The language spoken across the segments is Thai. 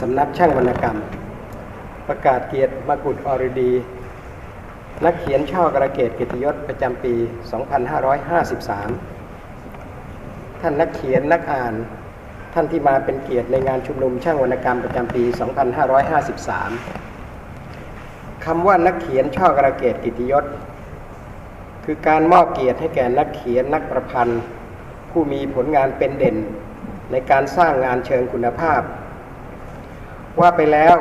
สำนักช่างวรรณกรรม ประกาศเกียรติมกุฎอรดี นักเขียนช่อกระเกตกิตยศประจำปี 2553 ท่านนักเขียนนักอ่าน ท่านที่มาเป็นเกียรติในงานชุมนุมช่างวรรณกรรมประจำปี 2553 คำว่านักเขียนช่อกระเกตกิตยศ คือการมอบเกียรติให้แก่นักเขียนนักประพันธ์ ผู้มีผลงานเป็นเด่นในการสร้างงานเชิงคุณภาพ ว่าไปแล้ว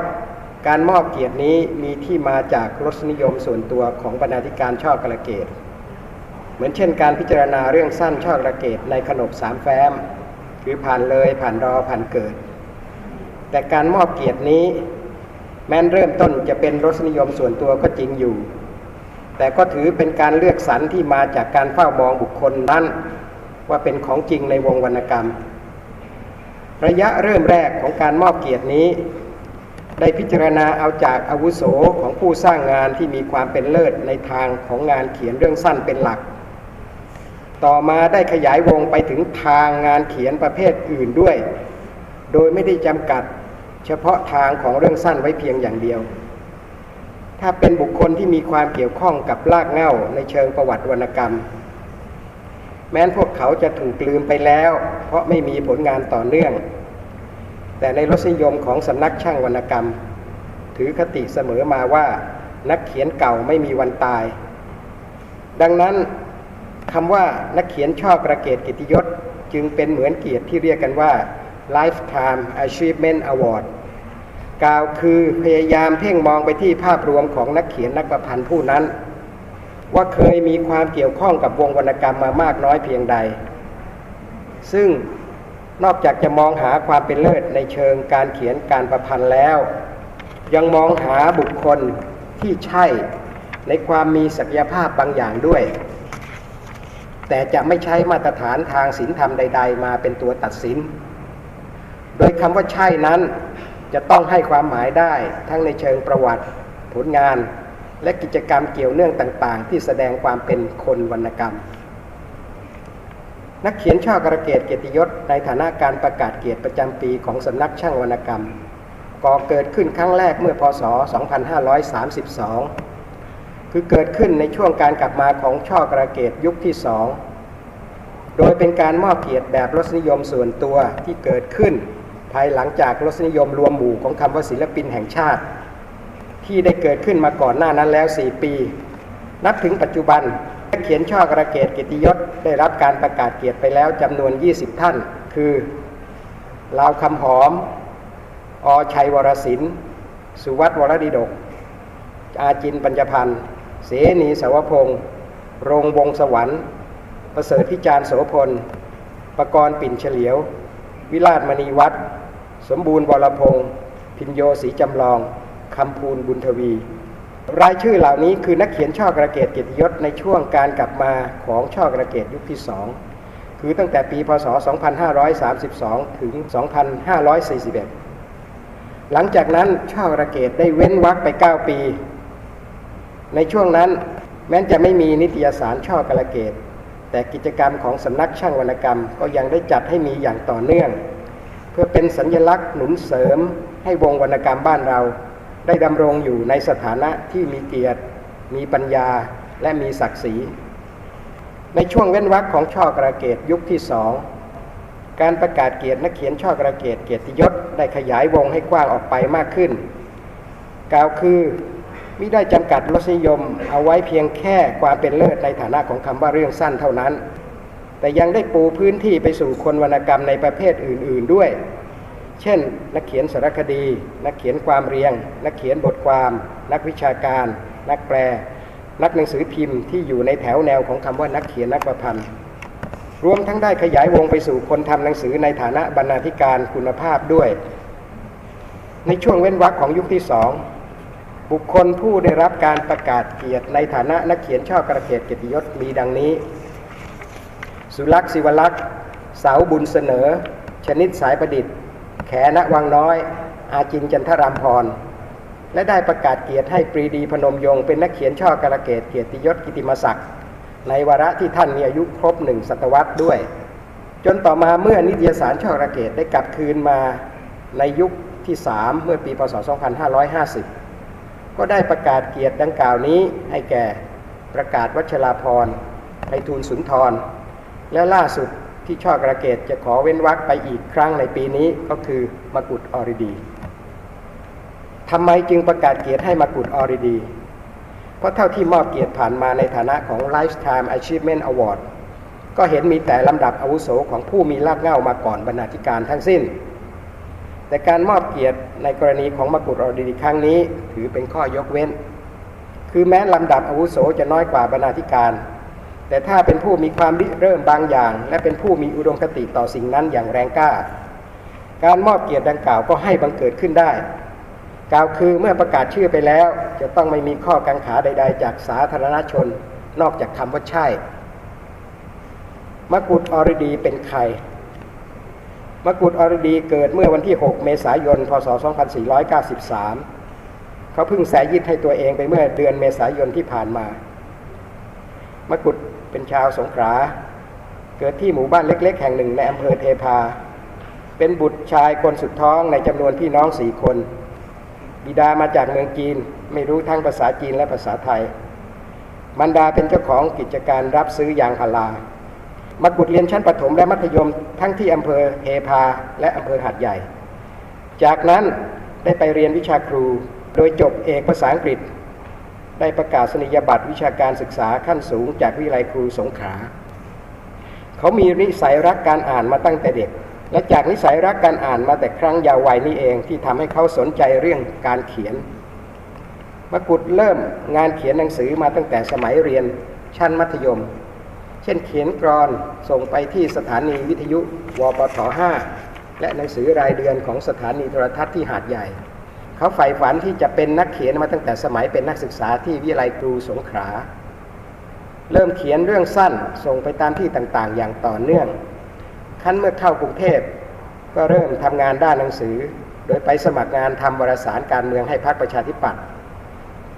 การมอบเกียรตินี้มีที่มาจากรสนิยมส่วนตัวของบรรณาธิการช่อกระเกต เหมือนเช่นการพิจารณาเรื่องสั้นช่อกระเกตในขนบสามแฟ้ม คือผ่านเลยผ่านรอผ่านเกิด แต่การมอบเกียรตินี้ แม้นเริ่มต้นจะเป็นรสนิยมส่วนตัวก็จริงอยู่ แต่ก็ถือเป็นการเลือกสรรที่มาจากการเฝ้ามองบุคคลนั้น ว่าเป็นของจริงในวงวรรณกรรม ระยะเริ่มแรกของการมอบเกียรตินี้ ได้พิจารณาเอาจากอาวุโสของผู้สร้างงานที่มีความเป็นเลิศในทางของงานเขียนเรื่องสั้นเป็นหลัก ต่อมาได้ขยายวงไปถึงทางงานเขียนประเภทอื่นด้วย โดยไม่ได้จำกัดเฉพาะทางของเรื่องสั้นไว้เพียงอย่างเดียว ถ้าเป็นบุคคลที่มีความเกี่ยวข้องกับลากเง้าในเชิงประวัติวรรณกรรม แม้นพวกเขาจะถูกลืมไปแล้ว เพราะไม่มีผลงานต่อเนื่อง แต่ในรสนิยมของสำนักช่างวรรณกรรม ถือคติเสมอมาว่านักเขียนเก่าไม่มีวันตาย ดังนั้นคำว่านักเขียนชอบกระเกตกิติยศ จึงเป็นเหมือนเกียรติที่เรียกกันว่า Lifetime Achievement Award กล่าวคือพยายามเพ่งมองไปที่ภาพรวมของนักเขียนนักประพันธ์ผู้นั้น ว่าเคยมีความเกี่ยวข้องกับวงวรรณกรรมมามากน้อยเพียงใด ซึ่ง นอกจากจะมองหาความเป็นเลิศในเชิงการเขียนการประพันธ์แล้ว ยังมองหาบุคคลที่ใช่ในความมีศักยภาพบางอย่างด้วย แต่จะไม่ใช้มาตรฐานทางศีลธรรมใด ๆ มาเป็นตัวตัดสิน โดยคำว่าใช่นั้นจะต้องให้ความหมายได้ทั้งในเชิงประวัติ ผลงาน และกิจกรรมเกี่ยวเนื่องต่าง ๆ ที่แสดงความเป็นคนวรรณกรรม นักเขียนช่อกระเกตเกียรติยศในฐานะการประกาศเกียรติประจำปีของสำนักช่างวรรณกรรมก่อเกิดขึ้นครั้งแรกเมื่อพศ 2532 คือเกิดขึ้นในช่วงการกลับมาของช่อกระเกตยุคที่สองโดยเป็นการมอบเกียรติแบบรสนิยมส่วนตัวที่เกิดขึ้น ภายหลังจากรสนิยมรวมหมู่ของคำว่าศิลปินแห่งชาติ ที่ได้เกิดขึ้นมาก่อนหน้านั้นแล้ว 4 ปี นับถึงปัจจุบัน เขียนช่อกระเกตกียรติยศได้รับการประกาศเกียรติไปแล้วจำนวน 20 ท่าน คือลาวคำหอม อชัยวรศิลป์สุวัตวรดิดก อาจินปัญญพันธ์เสนีสาวพงศ์รงวงสวรรค์ ประเสริฐพิจารณ์โสพล ประกรณ์ปิ่นเฉลียว วิราชมณีวัฒน์สมบูรณ์วรพงศ์พินโยศรีจำลองคำพูนบุญทวี รายชื่อเหล่านี้คือนักเขียนช่อกระเกตเกียรติยศในช่วงการกลับมาของช่อกระเกตยุคที่สองคือตั้งแต่ปีพศ 2532 ถึง 2541 หลังจากนั้นช่อกระเกตได้เว้นวรรคไป 9 ปี ในช่วงนั้นแม้จะไม่มีนิตยสารช่อกระเกต แต่กิจกรรมของสำนักช่างวรรณกรรมก็ยังได้จัดให้มีอย่างต่อเนื่อง เพื่อเป็นสัญลักษณ์หนุนเสริมให้วงวรรณกรรมบ้านเรา ได้ดำรงอยู่ในสถานะที่มีเกียรติ มีปัญญาและมีศักดิ์ศรี ในช่วงเว้นวรรคของช่อกระเกตยุคที่สองการประกาศเกียรตินักเขียนช่อกระเกตเกียรติยศได้ขยายวงให้กว้างออกไปมากขึ้น กล่าวคือไม่ได้จำกัดรสนิยมเอาไว้เพียงแค่ความเป็นเลิศในฐานะของคำว่าเรื่องสั้นเท่านั้น แต่ยังได้ปูพื้นที่ไปสู่คนวรรณกรรมในประเภทอื่น ๆด้วย เช่น นักเขียนสารคดี นักเขียนความเรียง นักเขียนบทความ นักวิชาการ นักแปล นักหนังสือพิมพ์ที่อยู่ในแถวแนวของคำว่านักเขียนนักประพันธ์ รวมทั้งได้ขยายวงไปสู่คนทำหนังสือในฐานะบรรณาธิการคุณภาพด้วย ในช่วงเว้นวรรคของยุคที่สองบุคคลผู้ได้รับการประกาศเกียรติในฐานะนักเขียนช่อกระเกตเกียรติยศมีดังนี้ สุลักษ์ศิวลักษ์เสาบุญเสนอ ชนิดสายประดิษฐ์ แขณวังน้อย อาจินจันทรามพร และได้ประกาศเกียรติให้ปรีดีพนมยงค์เป็นนักเขียนช่อกระเกตเกียรติยศกิติมศักดิ์ในวาระที่ท่านมีอายุครบหนึ่งศตวรรษด้วย จนต่อมาเมื่อนิตยสารช่อกระเกตได้กลับคืนมาในยุคที่ 3 เมื่อปีพศ 2550 ก็ได้ประกาศเกียรติดังกล่าวนี้ให้แก่ประกาศวัชราพรไพฑูรย์สุนทร และล่าสุด ที่ช่อกระเกตจะขอเว้นวรรคไปอีกครั้งในปีนี้ก็คือมกุฎอริดีทำไมจึงประกาศเกียรติให้มกุฎอริดี เพราะเท่าที่มอบเกียรติผ่านมาในฐานะของ Lifetime Achievement Award ก็เห็นมีแต่ลำดับอาวุโสของผู้มีรากเหง้ามาก่อนบรรณาธิการทั้งสิ้น แต่การมอบเกียรติในกรณีของมกุฎอริดีครั้งนี้ถือเป็นข้อยกเว้น คือแม้ลำดับอาวุโสจะน้อยกว่าบรรณาธิการ แต่ถ้าเป็นผู้มีความริเริ่มบางอย่าง และเป็นผู้มีอุดมคติต่อสิ่งนั้นอย่างแรงกล้า การมอบเกียรติดังกล่าวก็ให้บังเกิดขึ้นได้กล่าวคือเมื่อประกาศชื่อไปแล้ว จะต้องไม่มีข้อกังขาใด ๆ จากสาธารณชน นอกจากคำว่าใช่มกุฎอรดีเป็นใครมกุฎอรดีเกิดเมื่อวันที่ 6 เมษายน พศ 2493 เขาเพิ่งแสยิดให้ตัวเองไปเมื่อเดือนเมษายนที่ผ่านมา มกุฎเป็นชาวสงขลาเกิดที่หมู่บ้านเล็ก ๆ แห่งหนึ่งในอำเภอเทพา เป็นบุตรชายคนสุดท้องในจำนวนพี่น้องสี่คน บิดามาจากเมืองจีนไม่รู้ทั้งภาษาจีนและภาษาไทย มันดาเป็นเจ้าของกิจการรับซื้อยางพารามากุฎเรียนชั้นประถมและมัธยมทั้งที่อำเภอเทพาและอำเภอหัดใหญ่ จากนั้นได้ไปเรียนวิชาครูโดยจบเอกภาษาอังกฤษ ได้ประกาศนียบัตรวิชาการศึกษาขั้นสูงจากวิทยาลัยครูสงขลาเขามีนิสัยรักการอ่านมาตั้งแต่เด็ก และจากนิสัยรักการอ่านมาแต่ครั้งยาววัยนี้เองที่ทำให้เขาสนใจเรื่องการเขียนมกุฎเริ่มงานเขียนหนังสือมาตั้งแต่สมัยเรียนชั้นมัธยม เช่นเขียนกรอนส่งไปที่สถานีวิทยุวปท 5 และหนังสือรายเดือนของสถานีโทรทัศน์ที่หาดใหญ่ เขาใฝ่ฝันที่จะเป็นนักเขียนมาตั้งแต่สมัยเป็นนักศึกษาที่วิทยาลัยครูสงขลาเริ่มเขียนเรื่องสั้นส่งไปตามที่ต่างๆ อย่างต่อเนื่องขั้นเมื่อเข้ากรุงเทพก็เริ่มทำงานด้านหนังสือ โดยไปสมัครงานทำวารสารการเมืองให้พรรคประชาธิปัตย์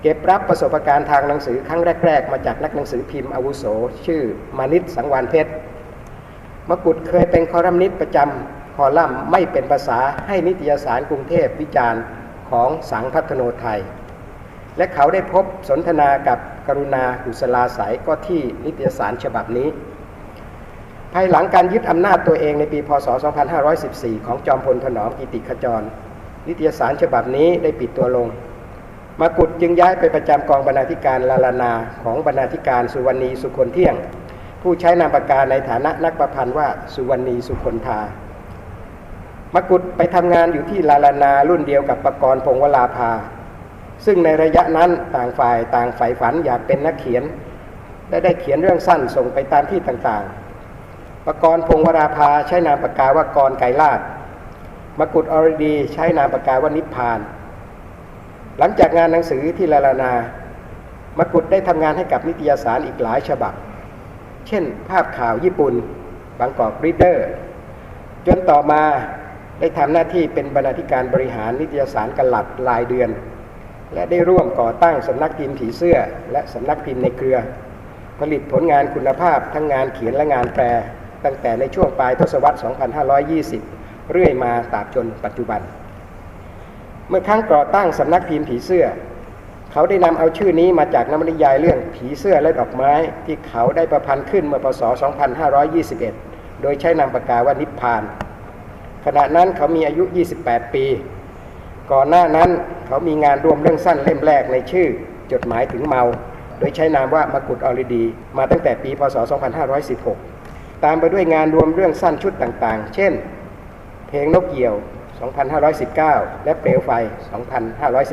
เก็บรับประสบการณ์ทางหนังสือครั้งแรก ๆ มาจากนักหนังสือพิมพ์อาวุโส ชื่อมานิตสังวานเพชรมกุฎเคยเป็นคอลัมนิสต์ประจำคอลัมน์ไม่เป็นภาษาให้นิตยสารกรุงเทพวิจารณ์ ของสังพัฒโนไทย และเขาได้พบสนทนากับกรุณากุศลาสายก็ที่นิตยสารฉบับนี้ ภายหลังการยึดอำนาจตัวเองในปีพศ 2514 ของจอมพลถนอมกิติขจร นิตยสารฉบับนี้ได้ปิดตัวลง มากุฎจึงย้ายไปประจำกองบรรณาธิการลาลานาของบรรณาธิการสุวรรณีสุคนเที่ยง ผู้ใช้นามปากกาในฐานะนักประพันธ์ว่าสุวรรณีสุคนทา มกุฎไปทำงานอยู่ที่ลาลานารุ่นเดียวกับประกรณ์พงวลาภา ซึ่งในระยะนั้นต่างฝ่ายต่างใฝ่ฝันอยากเป็นนักเขียนและได้เขียนเรื่องสั้นส่งไปตามที่ต่างๆ ประกรณ์พงวราภาใช้นามปากกาว่ากรไกรลาดมกุฎอรดีใช้นามปากกาว่านิพพาน หลังจากงานหนังสือที่ลาลานามกุฎได้ทำงานให้กับนิตยสารอีกหลายฉบับ เช่น ภาพข่าวญี่ปุ่นบางกอกรีเดอร์ จนต่อมา ได้ทำหน้าที่เป็นบรรณาธิการบริหารนิตยสารกลัดรายเดือน และได้ร่วมก่อตั้งสำนักพิมพ์ผีเสื้อ และสำนักพิมพ์ในเครือ ผลิตผลงานคุณภาพทั้งงานเขียนและงานแปล ตั้งแต่ในช่วงปลายทศวรรษ 2520 เรื่อยมาตราบจนปัจจุบัน เมื่อครั้งก่อตั้งสำนักพิมพ์ผีเสื้อ เขาได้นำเอาชื่อนี้มาจากนวนิยายเรื่องผีเสื้อและดอกไม้ที่เขาได้ประพันธ์ขึ้นเมื่อพศ 2521 โดยใช้นามปากกาว่านิพพาน ขณะนั้นเขามีอายุ 28 ปี ก่อนหน้านั้นเขามีงานรวมเรื่องสั้นเล่มแรกในชื่อ จดหมายถึงเมา โดยใช้นามว่ามกุฎอริดี มาตั้งแต่ปีพศ 2516 ตามไปด้วยงานรวมเรื่องสั้นชุดต่างๆ เช่น เพลงนกเหยี่ยว 2519 และเปลวไฟ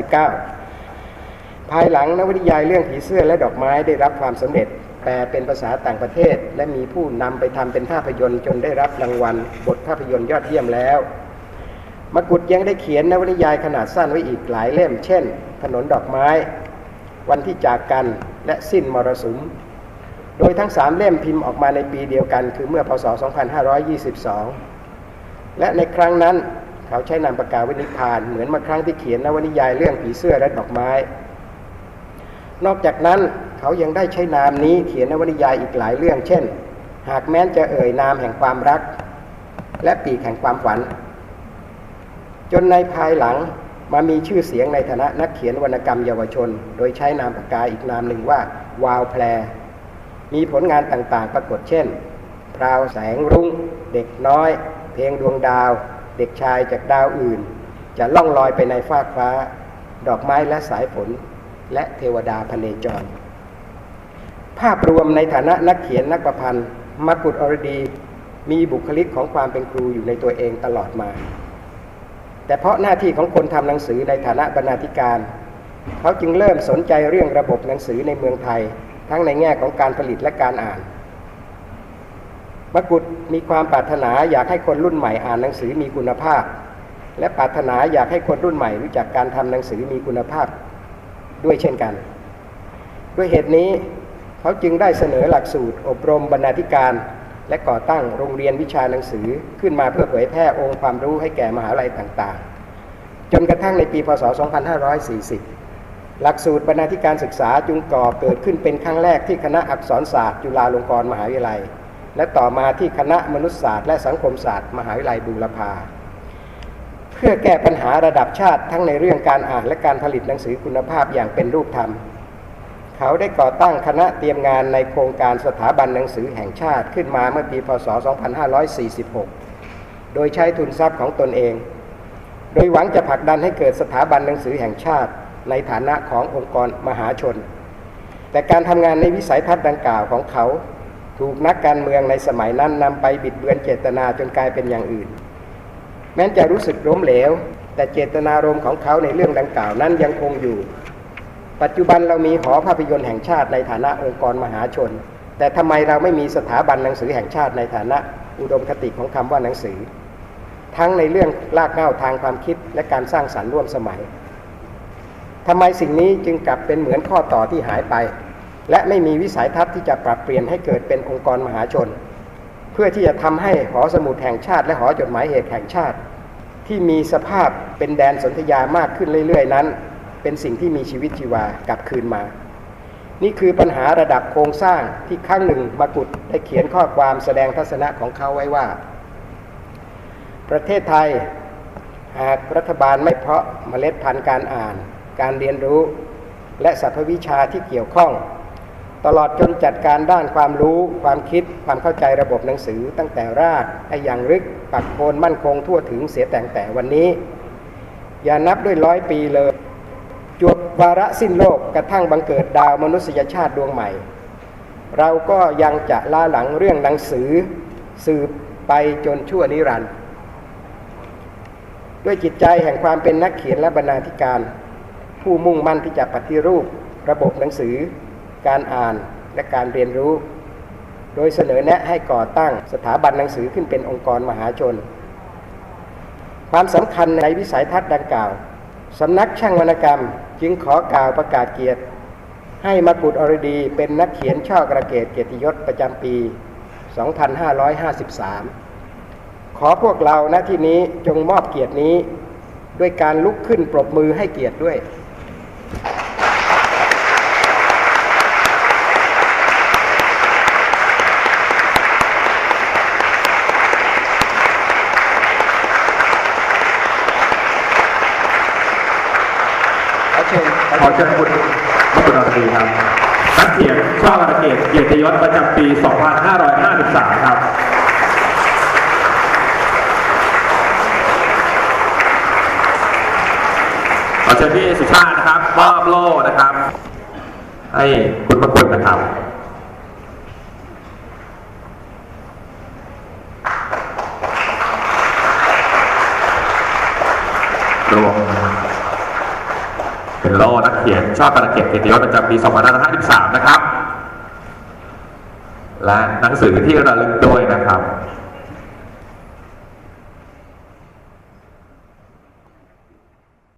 2519 ภายหลังนวนิยายเรื่องผีเสื้อและดอกไม้ได้รับความสำเร็จ แต่เป็นภาษาต่างประเทศ และมีผู้นำไปทำเป็นภาพยนตร์จนได้รับรางวัล บทภาพยนตร์ยอดเยี่ยมแล้วมกุฎยังได้เขียนนวนิยายขนาดสั้นไว้อีกหลายเล่ม เช่น ถนนดอกไม้ วันที่จากกันและสิ้นมรสุม โดยทั้งสามเล่มพิมพ์ออกมาในปีเดียวกัน คือเมื่อพศ 2522 และในครั้งนั้นเขาใช้นามปากกาวินิพพาน เหมือนมาครั้งที่เขียนนวนิยายเรื่องผีเสื้อและดอกไม้ นอกจากนั้น เขายังได้ใช้นามนี้เขียนนวนิยายอีกหลายเรื่อง เช่น หากแม้นจะเอ่ยนามแห่งความรัก และปีกแห่งความฝัน จนในภายหลังมามีชื่อเสียงในฐานะนักเขียนวรรณกรรมเยาวชน โดยใช้นามปากกาอีกนามหนึ่งว่าวาวแพรมีผลงานต่างๆ ปรากฏเช่น พราวแสงรุง้งเด็กน้อย เพลงดวงดาว เด็กชายจากดาวอื่น จะล่องลอยไปในฟากฟ้า ดอกไม้และสายฝน และเทวดาพเนจร ภาพรวมในฐานะนักเขียนนักประพันธ์มกุฎอรดีมีบุคลิกของความเป็นครูอยู่ในตัวเองตลอดมา แต่เพราะหน้าที่ของคนทำหนังสือในฐานะบรรณาธิการ เขาจึงเริ่มสนใจเรื่องระบบหนังสือในเมืองไทย ทั้งในแง่ของการผลิตและการอ่านมกุฎมีความปรารถนาอยากให้คนรุ่นใหม่อ่านหนังสือมีคุณภาพ และปรารถนาอยากให้คนรุ่นใหม่รู้จักการทำหนังสือมีคุณภาพ ด้วยเช่นกัน ด้วยเหตุนี้ เขาจึงได้เสนอหลักสูตร อบรมบรรณาธิการ และก่อตั้งโรงเรียนวิชาหนังสือขึ้นมาเพื่อเผยแพร่องค์ความรู้ให้แก่มหาลัยต่างๆ จนกระทั่งในปีพศ 2540 หลักสูตรบรรณาธิการศึกษาจึงก่อเกิดขึ้นเป็นครั้งแรกที่คณะอักษรศาสตร์ จุฬาลงกรณ์มหาวิทยาลัย และต่อมาที่คณะมนุษยศาสตร์และสังคมศาสตร์ มหาวิทยาลัยบูรพาเพื่อแก้ปัญหาระดับชาติทั้งในเรื่องการอ่านและการผลิตหนังสือคุณภาพอย่างเป็นรูปธรรม เขาได้ก่อตั้งคณะเตรียมงานในโครงการสถาบันหนังสือแห่งชาติขึ้นมาเมื่อปีพศ 2546 โดยใช้ทุนทรัพย์ของตนเอง โดยหวังจะผลักดันให้เกิดสถาบันหนังสือแห่งชาติ ในฐานะขององค์กรมหาชน แต่การทำงานในวิสัยทัศน์ดังกล่าวของเขา ถูกนักการเมืองในสมัยนั้นนำไปบิดเบือนเจตนาจนกลายเป็นอย่างอื่น แม้จะรู้สึกล้มเหลว แต่เจตนารมณ์ของเขาในเรื่องดังกล่าวนั้นยังคงอยู่ ปัจจุบันเรามีหอภาพยนตร์แห่งชาติในฐานะองค์กรมหาชน แต่ทำไมเราไม่มีสถาบันหนังสือแห่งชาติในฐานะอุดมคติของคำว่าหนังสือ ทั้งในเรื่องรากเหง้าทางความคิดและการสร้างสรรค์ร่วมสมัยทำไมสิ่งนี้จึงกลับเป็นเหมือนข้อต่อที่หายไป และไม่มีวิสัยทัศน์ที่จะปรับเปลี่ยนให้เกิดเป็นองค์กรมหาชน เพื่อที่จะทำให้หอสมุดแห่งชาติ และหอจดหมายเหตุแห่งชาติ ที่มีสภาพเป็นแดนสนธยามากขึ้นเรื่อย ๆ นั้น เป็นสิ่งที่มีชีวิตชีวากลับคืนมา นี่คือปัญหาระดับโครงสร้างที่ครั้งหนึ่งมากุฎได้เขียนข้อความแสดงทัศนะของเขาไว้ว่า ประเทศไทยหากรัฐบาลไม่เพาะเมล็ดพันธุ์การอ่าน การเรียนรู้ และสรรพวิชาที่เกี่ยวข้อง ตลอดจนจัดการด้านความรู้ ความคิด ความเข้าใจระบบหนังสือ ตั้งแต่รากให้อย่างลึกปักโคนมั่นคงทั่วถึงเสียแต่งแต่วันนี้ อย่านับด้วยร้อยปีเลย จวบวาระสิ้นโลกกระทั่งบังเกิดดาวมนุษยชาติดวงใหม่ เราก็ยังจะล่าหลังเรื่องหนังสือสืบไปจนชั่วนิรันดร์ด้วยจิตใจแห่งความเป็นนักเขียนและบรรณาธิการ ผู้มุ่งมั่นที่จะปฏิรูประบบหนังสือ การอ่านและการเรียนรู้ โดยเสนอแนะให้ก่อตั้งสถาบันหนังสือขึ้นเป็นองค์กรมหาชน ความสำคัญในวิสัยทัศน์ดังกล่าวสำนักช่างวรรณกรรม จึงขอกล่าวประกาศเกียรติ ให้มกุฎอรดีเป็นนักเขียนช่อกระเกตเกียรติยศประจำปี 2553 ขอพวกเราณที่นี้จงมอบเกียรตินี้ ด้วยการลุกขึ้นปรบมือให้เกียรติด้วย ขอเชิญคุณมกุฎราตรีครับนักเขียนช่อการเกตเกียรติยศประจำปี 2553 ครับขอเชิญพี่สุชาตินะครับมอบโล่นะครับ ให้คุณมกุฎนะครับรวม โลนักเขียนชอบการเกียรติเกียรติยศประจำปี2553 นะครับ และหนังสือที่ระลึกด้วยนะครับ